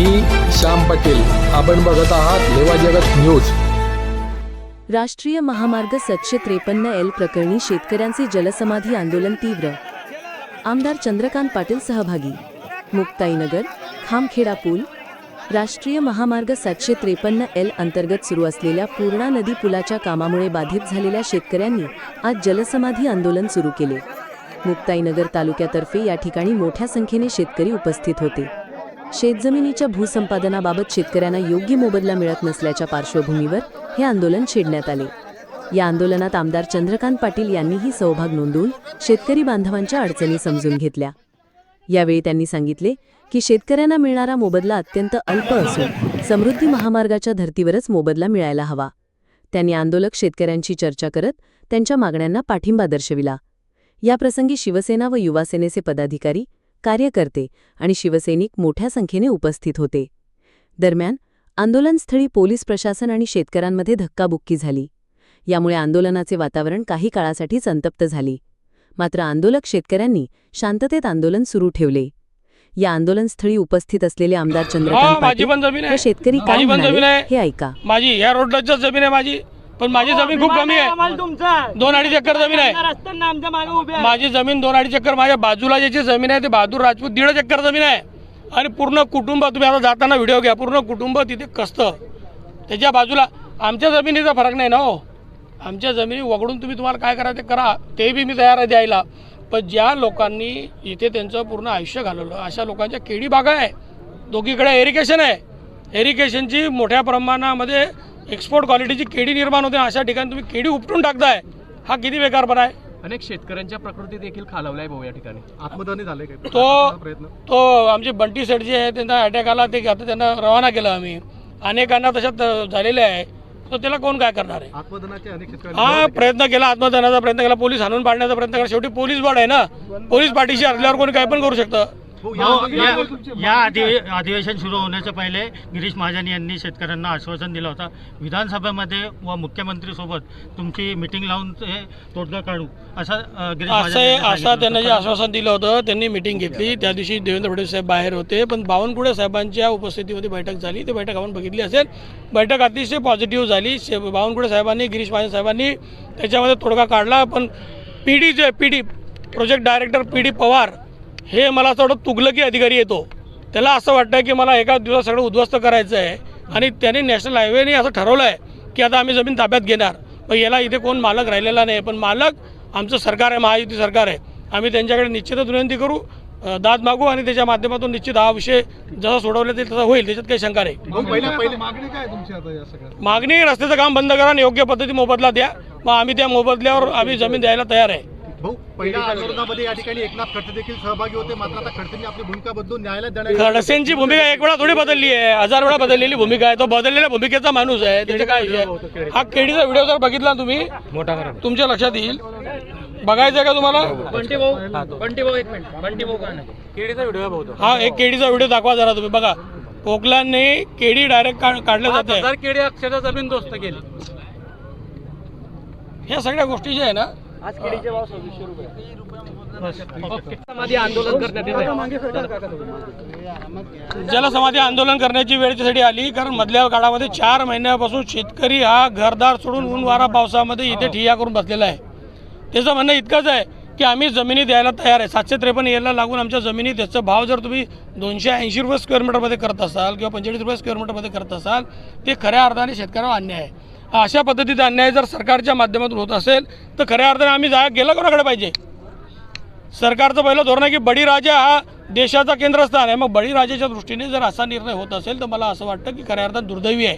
मी श्याम पटेल. आपण बघत आहात लेवा जगत न्यूज. राष्ट्रीय महामार्ग सातशे त्रेपन्न एल प्रकरणी शेतकऱ्यांचे जलसमाधी आंदोलन तीव्र. आमदार चंद्रकांत पाटील सहभागी. मुक्ताईनगर खामखेडा पूल. राष्ट्रीय महामार्ग सातशे त्रेपन्न एल अंतर्गत सुरू असलेल्या पूर्णा नदी पुलाच्या कामामुळे बाधित झालेल्या शेतकऱ्यांनी आज जलसमाधी आंदोलन सुरू केले. मुक्ताईनगर तालुक्यातर्फे या ठिकाणी मोठ्या संख्येने शेतकरी उपस्थित होते. शेतजमिनीच्या भूसंपादनाबाबत शेतकऱ्यांना योग्य मोबदला मिळत नसल्याच्या पार्श्वभूमीवर हे आंदोलन छेडण्यात आले. या आंदोलनात आमदार चंद्रकांत पाटील यांनीही सहभाग नोंदवून शेतकरी बांधवांच्या अडचणी समजून घेतल्या. यावेळी त्यांनी सांगितले की शेतकऱ्यांना मिळणारा मोबदला अत्यंत अल्प असून समृद्धी महामार्गाच्या धर्तीवरच मोबदला मिळायला हवा. त्यांनी आंदोलक शेतकऱ्यांची चर्चा करत त्यांच्या मागण्यांना पाठिंबा दर्शविला. याप्रसंगी शिवसेना व युवासेनेचे पदाधिकारी कार्यकर्ते आणि शिवसैनिक मोठ्या संख्येने उपस्थित होते. दरम्यान आंदोलनस्थळी पोलीस प्रशासन आणि शेतकऱ्यांमध्ये धक्काबुक्की झाली. यामुळे आंदोलनाचे वातावरण काही काळासाठी संतप्त झाले. मात्र आंदोलक शेतकऱ्यांनी शांततेत आंदोलन सुरू ठेवले. या आंदोलनस्थळी उपस्थित असलेले आमदार चंद्रकांत पाटील शेतकरी काय हे ऐका. माझी या रोडलाच जमीन आहे माझी. पण माझी जमीन खूप कमी आहे. तुमचं. दोन अडीच एकर जमीन आहे. रस्त्यानं आमच्या मागे उभे आहे. माझी जमीन दोन अडीच एकर माझ्या बाजूला ज्याची जमीन आहे ते बहादूर राजपूत दीडच एकर जमीन आहे. आणि पूर्ण कुटुंब तुम्ही आता जाताना व्हिडिओ घ्या पूर्ण कुटुंब तिथे कसतं. त्याच्या बाजूला आमच्या जमिनीचा फरक नाही ना हो. आमच्या जमिनी वगळून तुम्ही तुम्हाला काय करा ते करा ते बी मी तयार आहे द्यायला. पण ज्या लोकांनी इथे त्यांचं पूर्ण आयुष्य घालवलं अशा लोकांच्या केळी बागा आहे. दोघीकडे एरिगेशन आहे. एरिगेशनची मोठ्या प्रमाणामध्ये एक्सपोर्ट क्वालिटीची केळी निर्माण होते अशा ठिकाणी तुम्ही केळी उपटून टाकताय हा किती बेकारपणा आहे. अनेक शेतकऱ्यांच्या प्रकृती देखील खालावलाय भाऊ या ठिकाणी. आत्मदानी झाले तो प्रयत्न. तो आमचे बंटी सेठ जे आहे त्यांना अटॅक आला ते आता त्यांना रवाना केलं आम्ही. अनेकांना तशात झालेले आहे. तर त्याला कोण काय करणार आहे? आत्मदानाचे अनेक शेतकरी हा प्रयत्न केला आत्मदानाचा प्रयत्न केला पोलीस हाणून पाडण्याचा प्रयत्न केला. शेवटी पोलीस बळ आहे ना. पोलीस पाठीशी असल्यावर कोणी काय पण करू शकतं. या हो, या अधिवेशन सुरू होण्याच्या पहिले गिरीश महाजन यांनी शेतकऱ्यांना आश्वासन दिलं होतं. विधानसभेमध्ये व मुख्यमंत्रीसोबत तुमची मिटिंग लावून ते तोडगा काढू असं असं त्यांना जे. आश्वासन दिलं होतं त्यांनी मिटिंग घेतली. त्या दिवशी देवेंद्र फडणवीस साहेब बाहेर होते पण बावनकुळे साहेबांच्या उपस्थितीमध्ये बैठक झाली. ती बैठक आपण बघितली असेल. बैठक अतिशय पॉझिटिव्ह झाली. बावनकुळे साहेबांनी गिरीश महाजन साहेबांनी त्याच्यामध्ये तोडगा काढला. पण P D J P D project director P D Pawar हे मला असं वाटतं तुगलकी अधिकारी येतो. त्याला असं वाटतं की मला एका दिवसात सगळं उद्ध्वस्त करायचं आहे आणि त्यांनी नॅशनल हायवेने असं ठरवलं आहे की आता आम्ही जमीन ताब्यात घेणार. पण याला इथे कोण मालक राहिलेला नाही. पण मालक आमचं सरकार आहे महायुती सरकार आहे. आम्ही त्यांच्याकडे निश्चितच विनंती करू. दाद मागू आणि त्याच्या माध्यमातून निश्चित हा विषय जसा सोडवला ते तसा होईल. त्याच्यात काही शंका नाही. मागणी रस्त्याचं काम बंद करा आणि योग्य पद्धती मोबदला द्या. मग आम्ही त्या मोबदल्यावर आम्ही जमीन द्यायला तयार आहे. भाऊ पहिल्या आंदोलनामध्ये या ठिकाणी एकनाथ खडसे देखील सहभागी होते. मात्र आता खडसेंनी आपली भूमिका बदलून न्यायालयात देण्यात खडसेंची भूमिका एक वेळा थोडी बदलली आहे. हजार वेळा बदललेली भूमिका आहे. तो बदललेल्या भूमिकेचा माणूस आहे. त्याचे काय विषय? हा केडीचा व्हिडिओ जर बघितला तुम्ही तुमच्या लक्षात येईल. बघायचं आहे का तुम्हाला? बंटी भाऊ बंटी भाऊ एक मिनिट. बंटी भाऊ केळीचा व्हिडिओ. हा एक केडीचा व्हिडिओ दाखवा जरा तुम्ही. बघा पोकलांनी केडी डायरेक्ट काढल्या जाते हजार केळी अक्षरशः जमीन दोस्त केली. ह्या सगळ्या गोष्टी ज्या आहे ना आज केळीचे भाव सव्वीसशे रुपये. मध्ये आंदोलन करण्यात जलसमाधी आंदोलन करण्याची वेळ त्यासाठी आली कारण मधल्या काळामध्ये चार महिन्यापासून शेतकरी हा घरदार सोडून ऊन वारा पावसामध्ये इथे ठिय्या करून बसलेला आहे. त्याचं म्हणणं इतकंच आहे की आम्ही जमिनी द्यायला तयार आहे. सातशे त्रेपन्न याला लागून आमच्या जमिनी त्याचा भाव जर तुम्ही दोनशे ऐंशी रुपये स्क्वेअर मीटरमध्ये करत असाल किंवा पंचेचाळीस रुपये स्क्वेअर मीटरमध्ये करत असाल ते खऱ्या अर्थाने शेतकऱ्यावर अन्याय आहे. अशा पद्धतीचा अन्याय जर सरकारच्या माध्यमातून होत असेल तर खऱ्या अर्थाने आम्ही जा गेला कोणाकडे पाहिजे? सरकारचं पहिलं धोरण आहे की बळीराजा हा देशाचा केंद्रस्थान आहे. मग बळीराजाच्या दृष्टीने जर असा निर्णय होत असेल तर मला असं वाटतं की खऱ्या अर्थात दुर्दैवी आहे.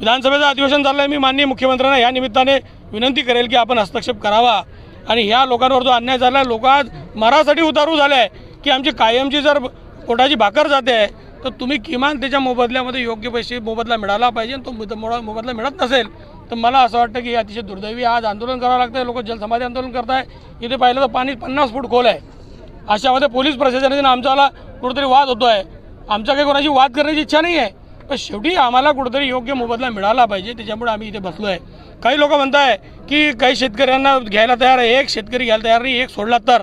विधानसभेचं अधिवेशन झालं आहे मी माननीय मुख्यमंत्र्यांना या निमित्ताने विनंती करेल की आपण हस्तक्षेप करावा. आणि ह्या लोकांवर जो अन्याय झाला आहे लोक आज मरासाठी उतारू झाले आहे की आमची कायमची जर पोटाची भाकर जाते आहे तर तुम्ही किमान त्याच्या मोबदल्यामध्ये योग्य पैसे मोबदला मिळाला पाहिजे आणि तो मोबदला मिळत नसेल तर मला असं वाटतं की अतिशय दुर्दैवी आज आंदोलन करावं लागतं लोक जलसमाधी आंदोलन करताय. इथे पाहिलं तर पाणी पन्नास फूट खोल आहे. अशामध्ये पोलीस प्रशासनाने आमच्याला कुठेतरी वाद होतो आहे आमच्या काही कोणाची वाद करण्याची इच्छा नाही आहे पण शेवटी आम्हाला कुठेतरी योग्य मोबदला मिळाला पाहिजे. त्याच्यामुळे आम्ही इथे बसलो आहे काही लोक म्हणताय की काही शेतकऱ्यांना घ्यायला तयार आहे. एक शेतकरी घ्यायला तयार नाही एक सोडला तर.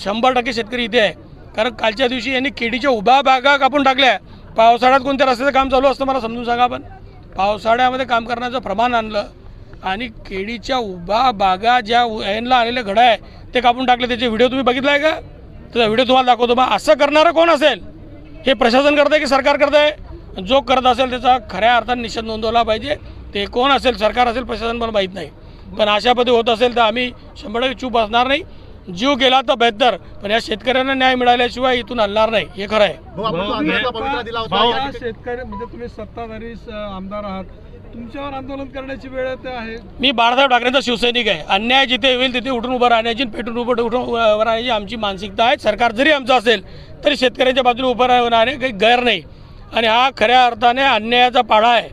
शंभर टक्के शेतकरी इथे आहे. कारण कालच्या दिवशी यांनी केडीच्या उभ्या बागा कापून टाकल्या. पावसाळ्यात कोणत्या रस्त्याचं काम चालू असतं मला समजून सांगा आपण. पावसाळ्यामध्ये काम करण्याचं प्रमाण आणलं आणि केळीच्या उभा बागा ज्या एनला आलेले घडं आहे ते कापून टाकले. त्याचे व्हिडिओ तुम्ही बघितला आहे का? त्याचा व्हिडिओ तुम्हाला दाखवतो. मग असं करणारं कोण असेल? हे प्रशासन करतं आहे की सरकार करतं आहे जो करत असेल त्याचा खऱ्या अर्थाने निषेध नोंदवला पाहिजे. ते कोण असेल? सरकार असेल? प्रशासन मला माहीत नाही. पण अशा पद्धती होत असेल तर आम्ही शंभर टक्के चूप असणार नाही. जीव गेला तर बेहतर पण या शेतकऱ्यांना न्याय मिळाल्याशिवाय इथून हलणार नाही. हे खरं आहे. शेतकरी म्हणजे तुम्ही सत्ताधारी आमदार आहात. तुमच्यावर आंदोलन करण्याची वेळ आहे. मी बाळासाहेब ठाकरेंचा शिवसैनिक आहे. अन्याय जिथे होईल तिथे उठून उभं राहण्याची पेटून उभं उठून उभं राहण्याची आमची मानसिकता आहे. सरकार जरी आमचं असेल तरी शेतकऱ्यांच्या बाजूने उभं राहणारे काही गैर नाही. आणि हा खऱ्या अर्थाने अन्यायाचा पाढा आहे.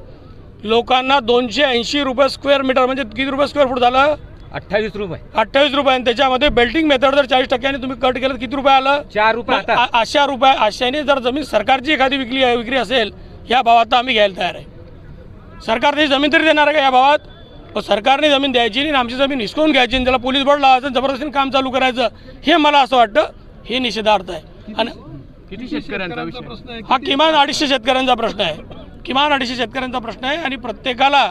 लोकांना दोनशे ऐंशी रुपये स्क्वेअर मीटर म्हणजे किती रुपये स्क्वेअर फूट झालं? अठ्ठावीस रुपये. अठ्ठावीस रुपये. आणि त्याच्यामध्ये बेल्टिंग मेथड जर चाळीस टक्क्याने तुम्ही कट केलं तर किती रुपये आलं? चार रुपये मग आता. आ- अशा रुपये अशाने जर जमीन सरकारची एखादी विकली विक्री असेल या भावात तर आम्ही घ्यायला तयार आहे. सरकारने जमीन तरी देणार आहे का या भावात? सरकारने जमीन द्यायची नाही आणि आमची जमीन हिसकवून घ्यायची आणि त्याला पोलीस बळ लावायचं जबरदस्तीने काम चालू करायचं हे मला असं वाटतं हे निषेधार्थ आहे. आणि किती शेतकऱ्यांचा प्रश्न आहे हा किमान अडीचशे शेतकऱ्यांचा प्रश्न आहे. किमान अडीचशे शेतकऱ्यांचा प्रश्न आहे आणि प्रत्येकाला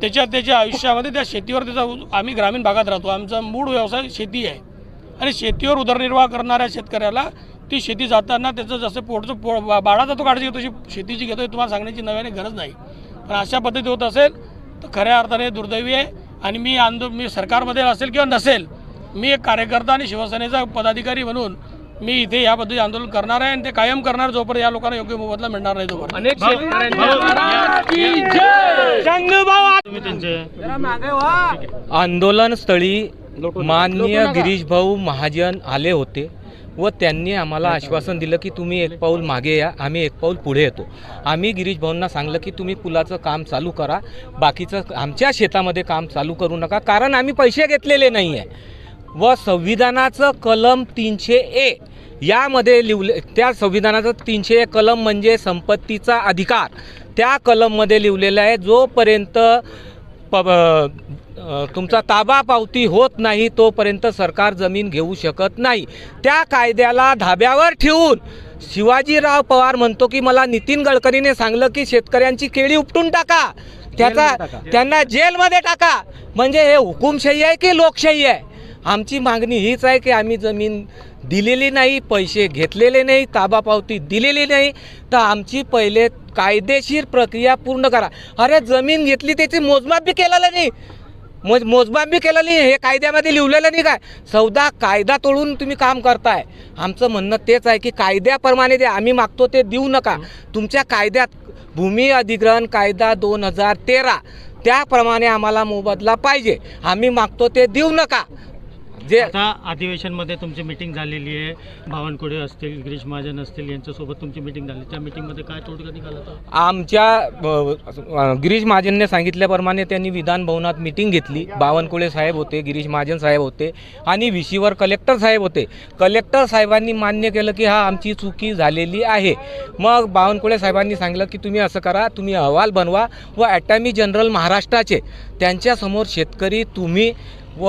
त्याच्या त्याच्या आयुष्यामध्ये त्या शेतीवर त्याचा उ- आम्ही ग्रामीण भागात राहतो. आमचा मूळ व्यवसाय शेती आहे. आणि शेतीवर उदरनिर्वाह करणाऱ्या शेतकऱ्याला ती शेती जाताना त्याचं जसं पोटचं पो बा- बाळाचा तो काळजी घेतो तशी शेतीची घेतो हे तुम्हाला सांगण्याची नव्याने गरज नाही. पण अशा पद्धती होत असेल तर खऱ्या अर्थाने दुर्दैवी आहे. आणि मी आंदो मी सरकारमध्ये असेल किंवा नसेल मी एक कार्यकर्ता आणि शिवसेनेचा पदाधिकारी म्हणून मी इथे या पद्धती आंदोलन करणार आहे आणि ते कायम करणार जोपर्यंत या लोकांना योग्य मोबदला मिळणार नाही तोपर्यंत अनेक आंदोलन स्थळी माननीय गिरीश भाऊ महाजन आले होते व त्यांनी आम्हाला आश्वासन दिलं की तुम्ही एक पाऊल मागे या आम्ही एक पाऊल पुढे येतो आम्ही गिरीश भाऊंना सांगलं की तुम्ही पुलाचं काम चालू करा बाकीचं आमच्या शेतामध्ये काम चालू करू नका कारण आम्ही पैसे घेतलेले नाही आहे व संविधानाचं कलम तीनशे ए. यामध्ये लिवले त्या संविधानाचं तीनशे कलम म्हणजे संपत्तीचा अधिकार. त्या कलममध्ये लिहिलेलं आहे जोपर्यंत प तुमचा ताबा पावती होत नाही तोपर्यंत सरकार जमीन घेऊ शकत नाही. त्या कायद्याला धाब्यावर ठेवून शिवाजीराव पवार म्हणतो की मला नितीन गडकरीने सांगलं की शेतकऱ्यांची केळी उपटून टाका. त्याचा त्यांना जेलमध्ये टाका. म्हणजे हे हुकुमशाही आहे की लोकशाही आहे? आमची मागणी हीच आहे की आम्ही जमीन दिलेली नाही पैसे घेतलेले नाही ताबा पावती दिलेली नाही तर आमची पहिले कायदेशीर प्रक्रिया पूर्ण करा. अरे जमीन घेतली त्याची मोजमाप बी केलेलं नाही. मोज मोजमाप बी केलं नाही हे कायद्यामध्ये लिहिलेलं नाही काय? सौदा कायदा तोडून तुम्ही काम करताय. आमचं म्हणणं तेच आहे की कायद्याप्रमाणे ते आम्ही मागतो ते देऊ नका. तुमच्या कायद्यात भूमी अधिग्रहण कायदा दोन हजार तेरा त्याप्रमाणे आम्हाला मोबदला पाहिजे. आम्ही मागतो ते देऊ नका. जे आता अधिवेशनमध्ये तुमची मिटिंग झालेली आहे. बावनकुळे असतील गिरीश महाजन असतील यांच्यासोबत तुमची मिटिंग झाली. त्या मिटिंगमध्ये काय तोडगा निघाला होता? आमच्या गिरीश महाजनने सांगितल्याप्रमाणे त्यांनी विधान भवनात मिटिंग घेतली. बावनकुळे साहेब होते गिरीश महाजन साहेब होते आणि विशीवर कलेक्टर साहेब होते. कलेक्टर साहेबांनी मान्य केलं की हा आमची चुकी झालेली आहे. मग बावनकुळे साहेबांनी सांगितलं की तुम्ही असं करा तुम्ही अहवाल बनवा व ॲटॉर्नी जनरल महाराष्ट्राचे त्यांच्यासमोर शेतकरी तुम्ही व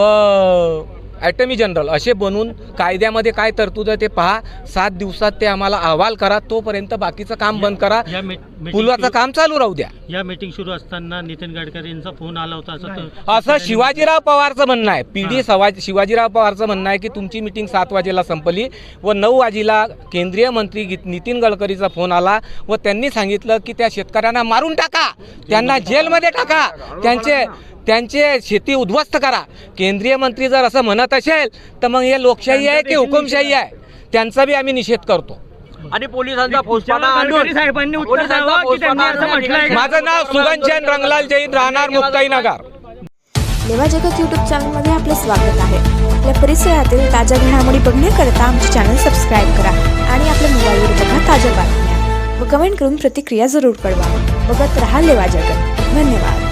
ॲटर्नी जनरल असे बनवून कायद्यामध्ये काय तरतूद आहे ते पहा. सात दिवसात ते आम्हाला अहवाल करा तोपर्यंत बाकीचं काम बंद करा. सुरू- काम चालू राहू द्या. या मीटिंग सुरू असताना नितीन गडकरींचा फोन आला होता असं असं शिवाजीराव पवारचं म्हणणं आहे. पी डी सवा शिवाजीराव पवारचं म्हणणं आहे की तुमची मिटिंग सात वाजेला संपली व नऊ वाजेला केंद्रीय मंत्री नितीन गडकरीचा फोन आला व त्यांनी सांगितलं की त्या शेतकऱ्यांना मारून टाका. त्यांना जेलमध्ये टाका. त्यांचे त्यांचे शेती उद्ध्वस्त करा. केंद्रीय मंत्री जर असं म्हणत असेल तर मग हे लोकशाही आहे की हुकुमशाही आहे? त्यांचा बी आम्ही निषेध करतो. आणि पोलिसांचा आणून साहेबांनी माझं नाव सुगंचन रंगलाल जैन राहणार मुक्ताईनगर लेवा जगत यूट्यूब चॅनलमध्ये आपले स्वागत आहे. आपल्या परिसरातील ताज्या घडामोडी बघण्याकरता आमचे चॅनल सबस्क्राईब करा आणि आपल्या मोबाईलवर बघा ताज्या बातम्या. व कमेंट करून प्रतिक्रिया जरूर कळवा. बघत रहा लेवा जगत. धन्यवाद.